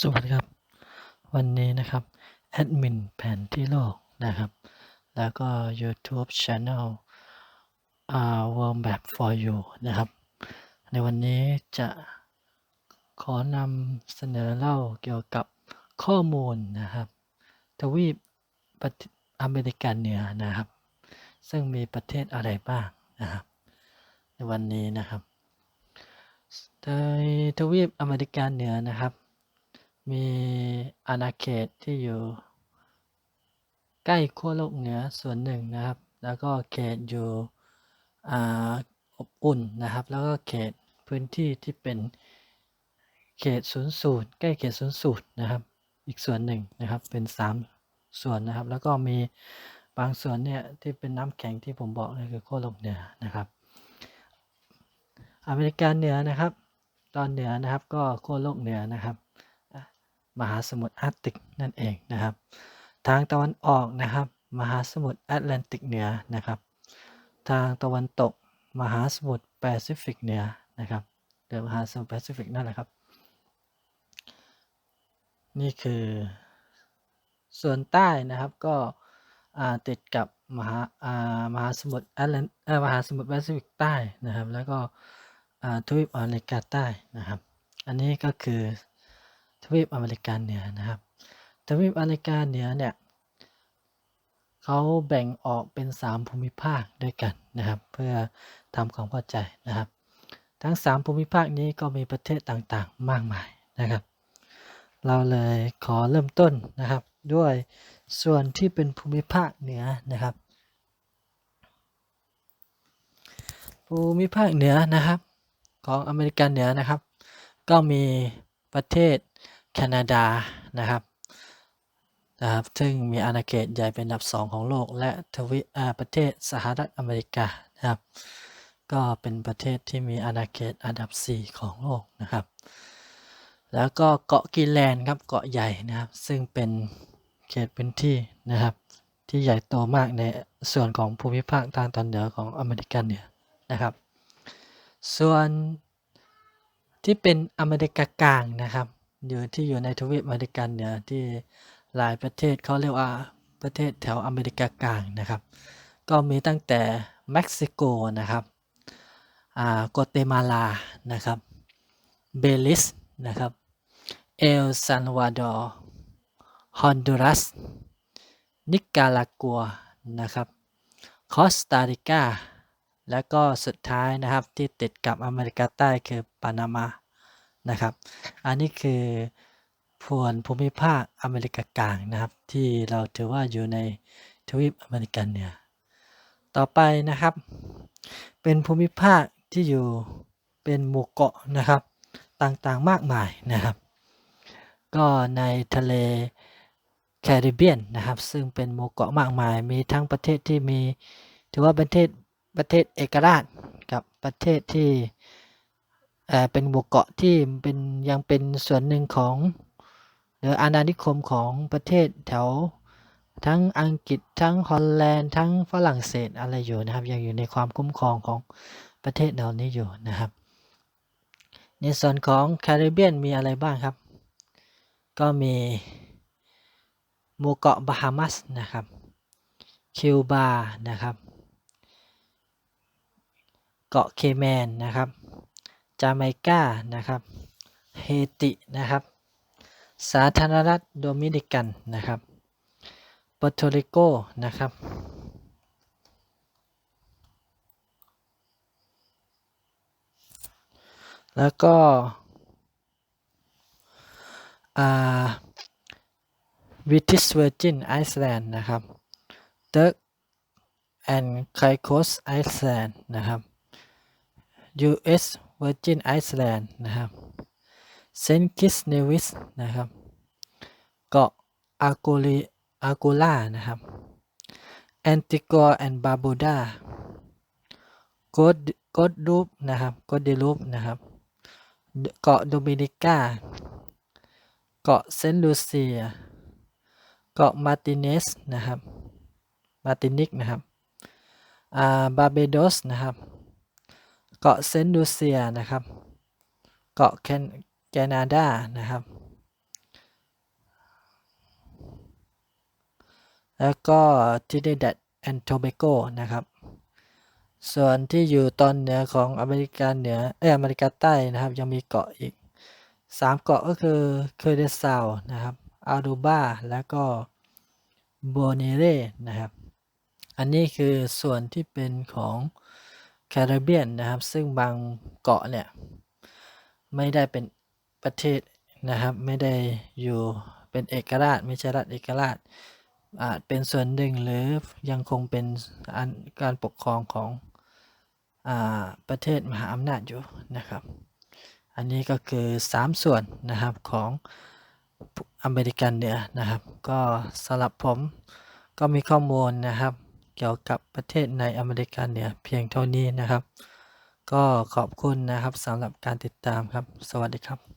สวัสดีครับ วันนี้นะครับแอดมินแผนที่โลกนะครับ แล้วก็ YouTube Channel อ่า World Map for You นะครับ ในวันนี้จะขอนำเสนอเล่าเกี่ยวกับข้อมูลนะครับ ทวีปประเทศอเมริกาเหนือนะครับ ซึ่งมีประเทศอะไรบ้างนะครับ ในวันนี้นะครับในทวีปอเมริกาเหนือนะครับ มีอาณาเขตที่อยู่ ใกล้ขั้วโลกเหนือส่วนหนึ่งนะครับ แล้วก็เขตอยู่ออบอุ่นนะครับ แล้วก็เขตพื้นที่ที่เป็นเขตศูนย์สูตรใกล้เขตศูนย์สูตรนะครับ อีกส่วนหนึ่งนะครับเป็นสามส่วนนะครับ แล้วก็มีบางส่วนเนี่ยที่เป็นน้ำแข็งที่ผมบอกเลยคือขั้วโลกเหนือนะครับ อเมริกาเหนือนะครับ ตอนเหนือนะครับก็ขั้วโลกเหนือนะครับ มหาสมุทรอาร์กติกนั่นเองนะครับ ทางตะวันออกนะครับ มหาสมุทรแอตแลนติกเหนือนะครับ ทางตะวันตก มหาสมุทรแปซิฟิกเหนือนะครับหรือมหาสมุทรแปซิฟิกนั่นแหละครับ นี่คือส่วนใต้นะครับก็ติดกับมหาามหาสมุทรแอตแลนมหาสมุทรแปซิฟิกใต้นะครับ แล้วก็ทวีปอเมริกาใต้นะครับ อันนี้ก็คือ ทวีปอเมริกาเหนือนะครับ ทวีปอเมริกาเหนือเนี่ยเขาแบ่งออกเป็น 3 ภูมิภาคด้วยกันนะครับ เพื่อทำความเข้าใจนะครับ ทั้ง 3 ภูมิภาคนี้ก็มีประเทศต่างๆ มากมายนะครับ เราเลยขอเริ่มต้นนะครับ ด้วยส่วนที่เป็นภูมิภาคเหนือนะครับ ภูมิภาคเหนือนะครับ ของอเมริกาเหนือนะครับ ก็มี ประเทศแคนาดานะครับนะครับซึ่งมีอาณาเขตใหญ่เป็นอันดับ 2 ของโลก และทวีประเทศสหรัฐอเมริกานะครับ ก็เป็นประเทศที่มีอาณาเขตอันดับ 4 ของโลกนะครับ แล้วก็เกาะกรีนแลนด์ครับเกาะใหญ่นะครับ ซึ่งเป็นเขตพื้นที่นะครับที่ใหญ่โตมากในส่วนของภูมิภาคทางตอนเหนือของอเมริกาเหนือนะครับ ส่วน ที่เป็นอเมริกากลางนะครับ อยู่ที่อยู่ในทวีปอเมริกาเหนือที่หลายประเทศเขาเรียกว่าประเทศแถวอเมริกากลางนะครับ ก็มีตั้งแต่เม็กซิโกนะครับอ่าโกเตมาลานะครับเบลิสนะครับเอลซัลวาดอร์ฮอนดูรัสนิการากัวนะครับคอสตาริกา แล้วก็สุดท้ายนะครับที่ติดกับอเมริกาใต้คือปานามานะครับ อันนี้คือพวนภูมิภาคอเมริกากลางนะครับ ที่เราถือว่าอยู่ในทวีปอเมริกันเหนือต่อไปนะครับ เป็นภูมิภาคที่อยู่เป็นหมู่เกาะนะครับ ต่างๆมากมายนะครับ ก็ในทะเลแคริบเบียนนะครับ ซึ่งเป็นหมู่เกาะมากมาย มีทั้งประเทศที่มีถือว่าเป็นประเทศ ประเทศเอกราชกับประเทศที่เเป็นหมู่เกาะที่เป็นยังเป็นส่วนหนึ่งของหรืออาณานิคมของประเทศแถวทั้งอังกฤษทั้งฮอลแลนด์ทั้งฝรั่งเศสอะไรอยู่นะครับ ยังอยู่ในความคุ้มครองของประเทศเหล่านี้อยู่นะครับ ในส่วนของแคริบเบียนมีอะไรบ้างครับ ก็มีหมู่เกาะบาฮามัสนะครับคิวบานะครับ เกาะเคแมนนะครับ จาเมกานะครับ เฮตินะครับ สาธารณรัฐโดมินิกันนะครับปอร์โตริโกนะครับแล้วก็อ่าวิทิสเวอร์จินไอซ์แลนด์นะครับเติร์กแอนด์ไคโคสไอซ์แลนด์นะครับ U.S. Virgin Island นะครับเซนต์คิสเนวิสนะครับ เกาะอากูลีอากูล่านะครับแอนติกัวแอนบาบูดาโกดโกดลูปนะครับโกดเดลูปนะครับ เกาะโดมินิกา เกาะเซนต์ลูเซีย เกาะมาติเนสนะครับ มาตินิกนะครับ อ่า บาเบโดสนะครับ เกาะเซนต์ลูเซียนะครับ เกาะแคนาดานะครับ แล้วก็ทิเนดัตแอนโทเบโกนะครับ ส่วนที่อยู่ตอนเหนือของอเมริกาเหนือเอออเมริกาใต้นะครับ ยังมีเกาะอีก 3 เกาะก็คือเคเดซาวนะครับอารูบาแล้วก็โบเนเร่นะครับ อันนี้คือส่วนที่เป็นของ แคริบเบียนนะครับ ซึ่งบางเกาะเนี่ย ไม่ได้เป็นประเทศนะครับ ไม่ได้อยู่เป็นเอกราช ไม่ใช่รัฐเอกราช อาจเป็นส่วนหนึ่งหรือยังคงเป็นอันการปกครองของอประเทศมหาอำนาจอยู่นะครับ อันนี้ก็คือ 3 ส่วนนะครับของอเมริกันเหนือนะครับ ก็สำหรับผมก็มีข้อมูลนะครับ เกี่ยวกับประเทศในอเมริกาเหนือเพียงเท่านี้นะครับ ก็ขอบคุณนะครับสำหรับการติดตามครับ สวัสดีครับ